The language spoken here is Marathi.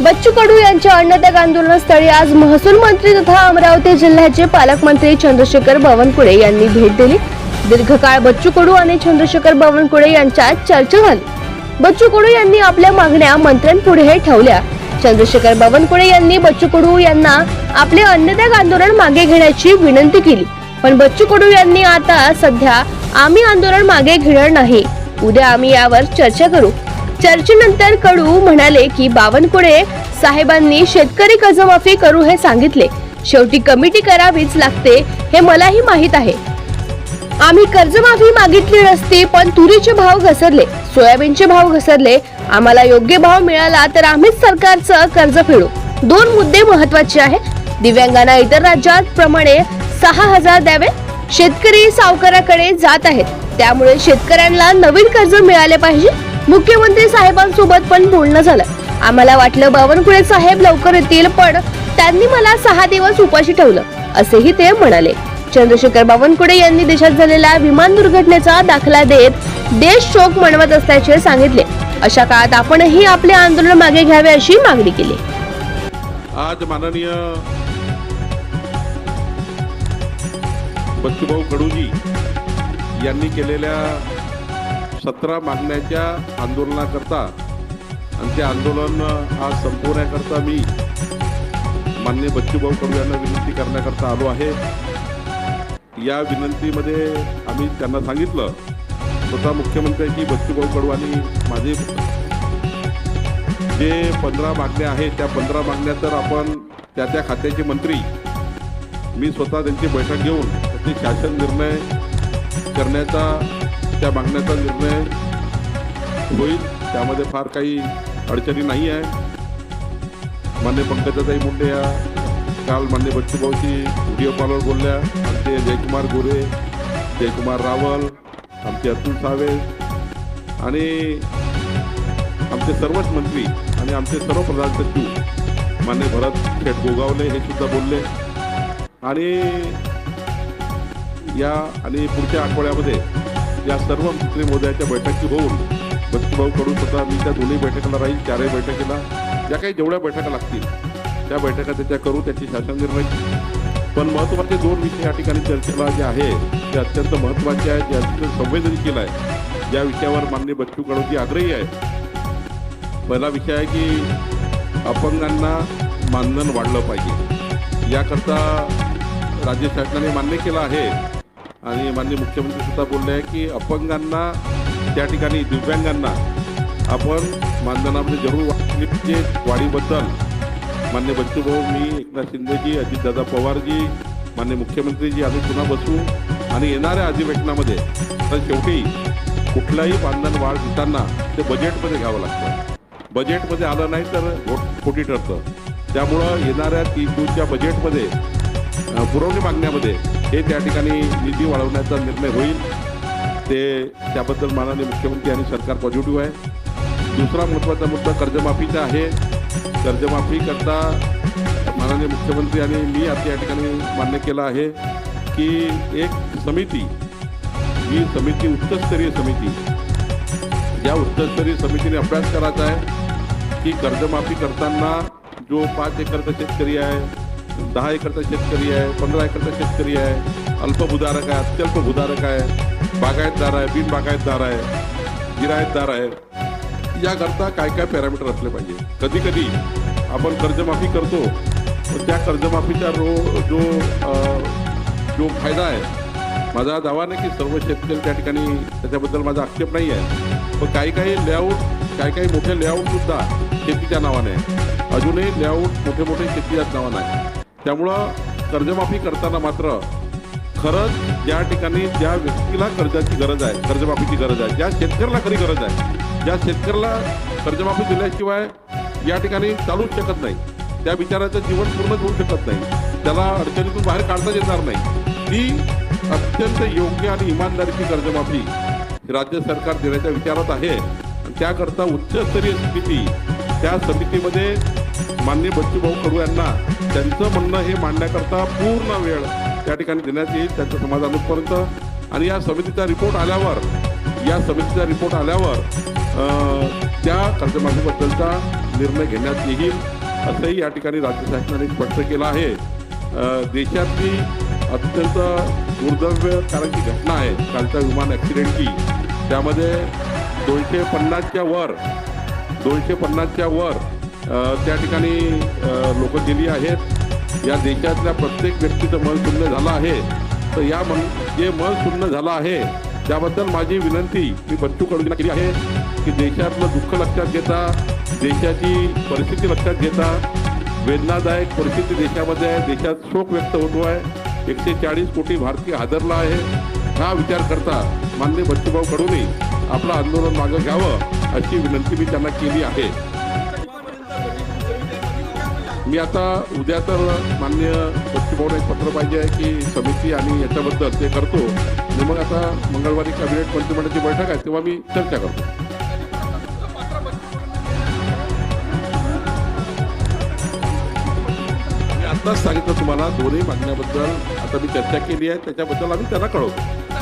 बच्चू कडू यांच्या अन्नत्याग आंदोलनस्थळी आज महसूल मंत्री तथा अमरावती जिल्ह्याचे पालकमंत्री चंद्रशेखर बावनकुळे यांनी भेट दिली. दीर्घकाळ बच्चू कडू आणि चंद्रशेखर बावनकुळे यांच्यात चर्चा झाली. बच्चू कडू यांनी आपल्या मागण्या मंत्र्यांपुढे ठेवल्या. चंद्रशेखर बावनकुळे यांनी बच्चू कडू यांना आपले अन्नत्याग आंदोलन मागे घेण्याची विनंती केली. पण बच्चू कडू यांनी आता सध्या आम्ही आंदोलन मागे घेणार नाही. उद्या आम्ही यावर चर्चा करू. चर्चेनंतर कडू म्हणाले की बावनकुळे साहेबांनी शेतकरी कर्जमाफी करू हे सांगितले. शेवटी कमिटी करावीच लागते हे मलाही माहीत आहे. आम्ही कर्जमाफी मागितली नसती पण तुरीचे भाव घसरले सोयाबीनचे भाव घसरले. आम्हाला योग्य भाव मिळाला तर आम्हीच सरकारचं कर्ज फेडू. दोन मुद्दे महत्त्वाचे आहे दिव्यांगांना इतर राज्यात प्रमाणे सहा हजार द्यावे. शेतकरी सावकाराकडे जात आहेत. त्यामुळे शेतकऱ्यांना नवीन कर्ज मिळाले पाहिजे. मुख्यमंत्री साहेबांसोबत पण बोलणं झालं. आम्हाला वाटलं बावनकुळे साहेब लवकर येतील पण त्यांनी मला सहा दिवस उपाशी ठेवलं असेही ते म्हणाले. चंद्रशेखर बावनकुळे यांनी देशात झालेल्या विमान दुर्घटनेचा दाखला देत देश शोक मनवत असल्याचे सांगितले. अशा काळात आपणही आपले आंदोलन मागे घ्यावे अशी मागणी केली. आज माननीय बच्चूभाऊ कडूजी यांनी केलेल्या सतरा मागण्याच्या आंदोलनाकरता आणि ते आंदोलन आज संपवण्याकरता मी मान्य बच्चूभाऊ कडू यांना विनंती करण्याकरता आलो आहे. या विनंतीमध्ये आम्ही त्यांना सांगितलं स्वतः मुख्यमंत्र्यांची बच्चूभाऊ कडू आणि माझे जे पंधरा मागण्या आहेत त्या पंधरा मागण्या तर आपण त्या त्या खात्याचे मंत्री मी स्वतः त्यांची बैठक घेऊन त्याचे शासन निर्णय करण्याचा त्या मागण्याचा निर्णय होईल. त्यामध्ये फार काही अडचणी नाही आहे. मान्य पंकजाताई मुंडे या काल मान्य बच्चूभाऊची व्हिडिओ कॉलवर बोलल्या. आमचे जयकुमार गोरे जयकुमार रावल आमचे अतुल सावे आणि आमचे सर्वच मंत्री आणि आमचे सर्व प्रधान सचिव मान्य भरत शेठ गोगावले हे सुद्धा बोलले. आणि या आणि पुढच्या आठवड्यामध्ये या सर्व मंत्री मोदयाच्या बैठकी होऊन बच्चूभाऊ कडून स्वतः मी त्या दोन्ही बैठकाला राहील चारही बैठकीला. ज्या काही जेवढ्या बैठका लागतील त्या बैठका त्याच्या करू त्याची शासन निर्णय पण महत्त्वाचे दोन विषय या ठिकाणी चर्चेला जे आहे ते अत्यंत महत्त्वाचे आहे जे अत्यंत संवेदनशील आहे या विषयावर माननीय बच्चू कडूजी आग्रही आहे पहिला विषय आहे की अपंगांना मानधन वाढलं पाहिजे. याकरता राज्य शासनाने मान्य केलं आहे आणि माननीय मुख्यमंत्री सुद्धा बोलले आहे की अपंगांना त्या ठिकाणी दिव्यांगांना आपण मानधनामध्ये जरूर वाढली वाढीबद्दल मान्य बच्चूभाऊ मी एकनाथ शिंदेजी अजितदादा पवारजी मान्य मुख्यमंत्रीजी आम्ही पुन्हा बसू. आणि येणाऱ्या अधिवेशनामध्ये तर शेवटी कुठलाही मानधन वाढ देताना ते बजेटमध्ये घ्यावं लागतं. बजेटमध्ये आलं नाही तर घोट- खोटी ठरतं. त्यामुळं येणाऱ्या तीन जूनच्या बजेटमध्ये पुरवणी मागण्यामध्ये हे त्या ठिकाणी निधी वाढवण्याचा निर्णय होईल. ते त्याबद्दल माननीय मुख्यमंत्री आणि सरकार पॉझिटिव्ह आहे. दुसरा महत्त्वाचा मुद्दा कर्जमाफीचा आहे. कर्जमाफी करता माननीय मुख्यमंत्री आणि मी आता या ठिकाणी मान्य केलं आहे की एक समिती ही समिती उच्चस्तरीय समिती या उच्चस्तरीय समितीने अभ्यास करायचा आहे की कर्जमाफी करताना जो पाच एकरचा शेतकरी आहे दहा एकरचा शेतकरी आहे पंधरा एकरचा शेतकरी आहे अल्पभूधारक आहे अत्यल्प भूधारक आहे बागायतदार आहे बिन बागायतदार आहे गिरायतदार आहे. याकरता काय काय पॅरामीटर असले पाहिजे? कधी कधी आपण कर्जमाफी करतो पण त्या कर्जमाफीचा रो जो जो फायदा आहे माझा दावा नाही की सर्व शेतकरी त्या ठिकाणी त्याच्याबद्दल माझा आक्षेप नाही आहे. पण काही काही लेआउट काही काही मोठे लेआउटसुद्धा शेतीच्या नावाने आहे. अजूनही लेआउट मोठे मोठे शेतीच्याच नावाने आहे. त्यामुळं कर्जमाफी करताना मात्र खरंच ज्या ठिकाणी ज्या व्यक्तीला कर्जाची गरज आहे कर्जमाफीची गरज आहे ज्या शेतकऱ्याला खरी गरज आहे ज्या शेतकऱ्याला कर्जमाफी दिल्याशिवाय या ठिकाणी चालूच शकत नाही त्या विचाराचं जीवन पूर्णच होऊ शकत नाही त्याला अडचणीतून बाहेर काढता येणार नाही. ती अत्यंत योग्य आणि इमानदारीची कर्जमाफी राज्य सरकार देण्याच्या विचारात आहे. त्याकरता उच्चस्तरीय समिती त्या समितीमध्ये माननीय बच्चूभाऊ कडू यांना त्यांचं म्हणणं हे मांडण्याकरता पूर्ण वेळ त्या ठिकाणी देण्यात येईल त्यांचं समाधानापर्यंत आणि या समितीचा रिपोर्ट आल्यावर या समितीचा रिपोर्ट आल्यावर त्या कर्जमाफीबद्दलचा निर्णय घेण्यात येईल असंही या ठिकाणी राज्य शासनाने स्पष्ट केलं आहे. देशातली अत्यंत दुर्दैवकारक घटना आहे कालच्या विमान ॲक्सिडेंटची त्यामध्ये दोनशे पन्नासच्या वर दोनशे पन्नासच्या वर त्या ठिकाणी लोक गेली आहेत. या देशातल्या प्रत्येक व्यक्तीचं मन शून्य झालं आहे. तर या मन जे मन शून्य झालं आहे त्याबद्दल माझी विनंती मी बच्चू कडूंना केली आहे की देशातलं दुःख लक्षात घेता देशाची परिस्थिती लक्षात घेता. वेदनादायक परिस्थिती देशामध्ये आहे. देशात शोक व्यक्त होतो आहे. एकशे चाळीस कोटी भारतीय हादरला आहे. हा विचार करता माननीय बच्चूभाऊ कडूनही आपलं आंदोलन मागं घ्यावं अशी विनंती मी त्यांना केली आहे. मी आता उद्या तर मान्य बच्चूभाऊला एक पत्र पाहिजे आहे की समिती आणि याच्याबद्दल ते करतो आणि मग आता मंगळवारी कॅबिनेट मंत्रिमंडळाची बैठक आहे तेव्हा मी चर्चा करतो. आत्ताच सांगितलं तुम्हाला दोन्ही मागण्याबद्दल आता मी चर्चा केली आहे त्याच्याबद्दल आम्ही त्यांना कळवतो.